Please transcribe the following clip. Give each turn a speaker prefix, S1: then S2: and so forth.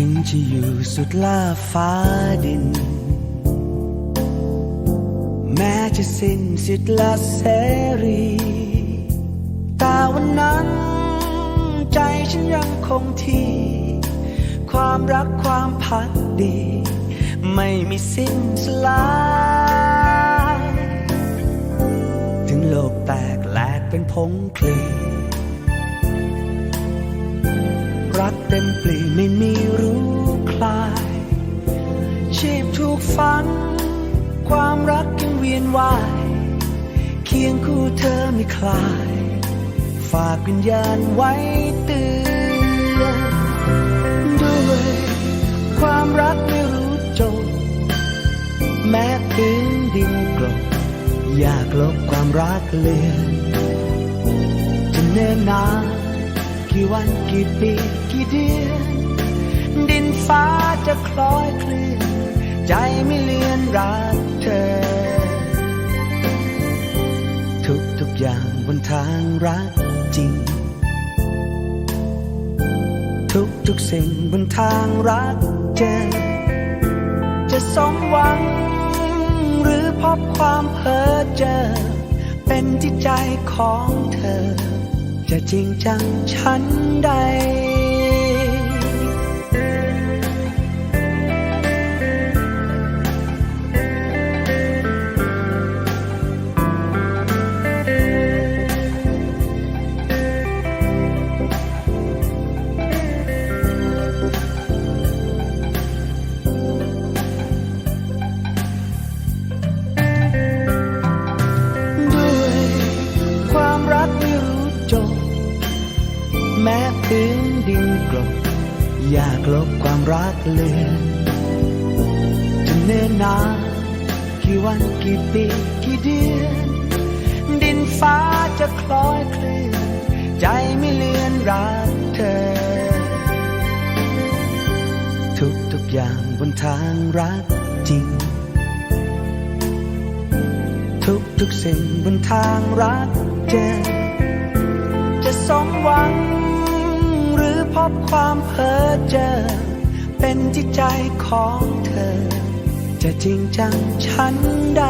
S1: ถึงจะอยู่สุดล่าฟ้าดิน แม้จะสิ้นสิทธิ์ละเสรี แต่วันนั้น ใจฉันยังคงที่ ความรักความพักดี ไม่มีสิ้นสลาย ถึงโลกแตกแหลกเป็นผงคลีรักเต็มปลีไม่มีรู้ ชีพถูกฝัง ความรักยังเวียนว่าย เคียงคู่เธอไม่คลาย ฝากวิญญาณไว้เตือนด้วยความรักไม่รู้จบ แม้พื้นดินกลบอยากลบความรักเลือนจะเนิ่นนานกี่วันกี่ปีกี่เดือนดินฟ้าจะคล้อยเคลื่อน ใจไม่เลือนรักเธอ ทุกทุกอย่างบนทางรักจริง ทุกทุกสิ่งบนทางรักเจอ จะสมหวัง หรือพบความเพ้อเจอ เป็นที่ใจของเธอ จะจริงจังฉันใด อยากลบความรักเลือนจะเนิ่นนานกี่วันกี่ปีกี่เดือน ดินฟ้าจะคล้อยเคลื่อน ใจไม่เลือนรักเธอ ทุกทุกอย่างบนทางรักจริง ทุกทุกสิ่งบนทางรักเจอ เจอ เป็นที่ใจของเธอ จะจริงจังฉันใด